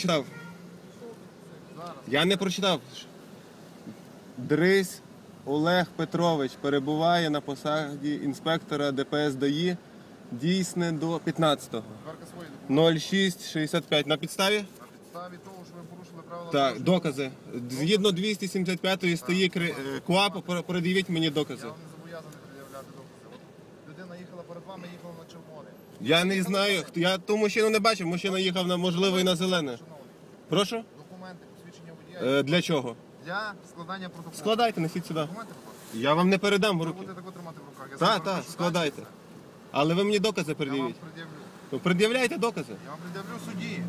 Читав. Я не прочитав. Дрись Олег Петрович перебуває на посаді інспектора ДПС ДАІ дійсне до 15-го. Тверка свої 0665. На підставі? На підставі того, що ви порушили правила Так, докази. Згідно 275 статті Кри- е, КУАПу, пер- передивіть мені руху, докази. Я вам не зобов'язаний пред'являти докази. От людина їхала перед вами, їхала на червоне. Я не знаю, хто- я ту мужчину не бачив, мужчина їхав на можливо і на зелене. Прошу? документи, посвідчення водія Е, для чого? для складання протоколу. Складайте, несіть сюди. Документи, будь ласка. Я вам не передам в Ви руки. будете тако тримати в руках. Я Так, так, прошу складайте. далі. Але ви мені докази Я вам пред'явіть. пред'явлю. Ну, пред'являйте докази. Я вам пред'явлю судді.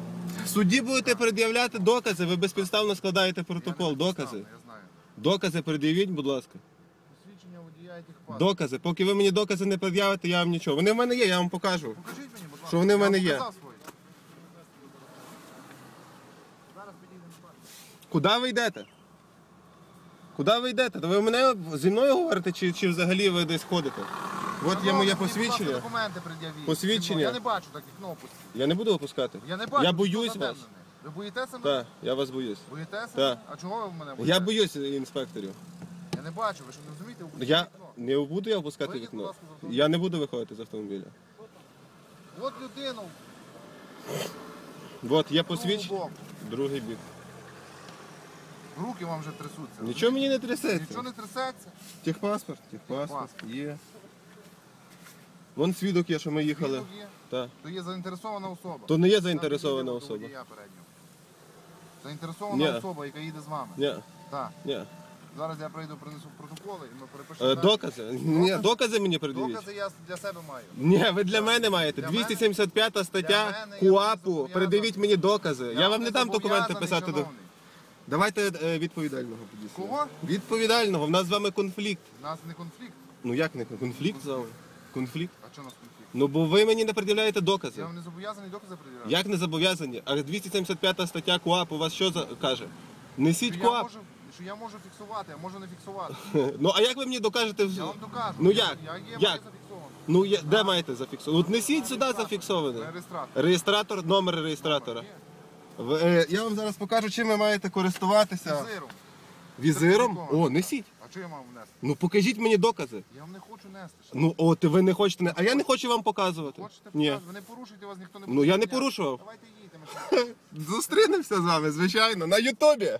В суді будете пред'являти докази, ви безпідставно складаєте протокол. Докази. Я знаю. Докази пред'явіть, будь ласка. Посвідчення водія і техпаспорт. Докази. Поки ви мені докази не пред'явите, я вам нічого. Вони в мене є, я вам покажу. Покажіть мені, будь ласка. Що вони в Я мене вам є? показав свої. Зараз підійдемо. Куди ви йдете? Куди ви йдете? То ви мене зі мною говорите, чи, чи взагалі ви десь ходите? От є моє Шановний, мені, будь ласка, посвідчення. Документи пред'явіть. Посвідчення. Я не бачу таких кнопок. Я не буду опускати. Я не бачу. Я боюсь вас. Ви боїтеся мене? Так, я вас боюсь. Боїтеся? Так. А чого ви в мене боїтеся? Я боюсь інспекторів. Я не бачу, ви що не розумієте? Опустіть Я вікно. не буду я опускати Вийдіть, будь вікно. ласка, з автомобіля. Я не буду виходити з автомобіля. От людину От є посвідчення. Другий бік. Руки вам вже трясуться. Нічого мені не трясеться. Нічого не трясеться. Техпаспорт, техпаспорт Техпаспорт. є. Вон свідок є, що ми їхали. Свідок є. Так. То є заінтересована особа. То не є заінтересована особа. водія переднього. Заінтересована Ні. особа, яка їде з вами. Ні, Так. ні. Зараз я прийду, принесу протоколи і ми перепишемо. Е, далі. докази? Ні, докази мені придивіть. Докази я для себе маю. Ні, ви для мене маєте. Для 275 Для стаття мене я не КУАПу. зобов'язаний. Придивіть мені докази. Я вам не дам документи зобов'язаний, писати. до- шановний. Давайте е, відповідального підійсно. Кого? Відповідального. В нас з вами конфлікт. У нас не конфлікт. Ну як не конфлікт з вами? Конфлікт? А що у нас конфлікт? Ну бо ви мені не пред'являєте докази. Я вам не зобов'язаний докази перевіряти. Як не зобов'язані? А 275 стаття КУАП у вас що за каже? Несіть Що я, КУАП. можу, що я можу фіксувати, а можу не фіксувати. Ну а як ви мені докажете? в- Я вам докажу. Ну як? Я є Як? маю зафіксовано. Ну я, де маєте зафіксовано? От несіть сюди зафіксований. Реєстратор. Реєстратор, номер реєстратора. Є. Е, я вам зараз покажу, чим ви маєте користуватися. Візиром. Візиром? О, несіть. А що я мав внести? Ну покажіть мені докази. Я вам не хочу нести. що? Ну от ви не хочете. не- А я не хочу вам показувати. Хочете Ні. показати? Ви не порушуйте, вас ніхто не Ну, я не порушував. Давайте їдемо. Зустрінемося з вами, звичайно, на Ютубі.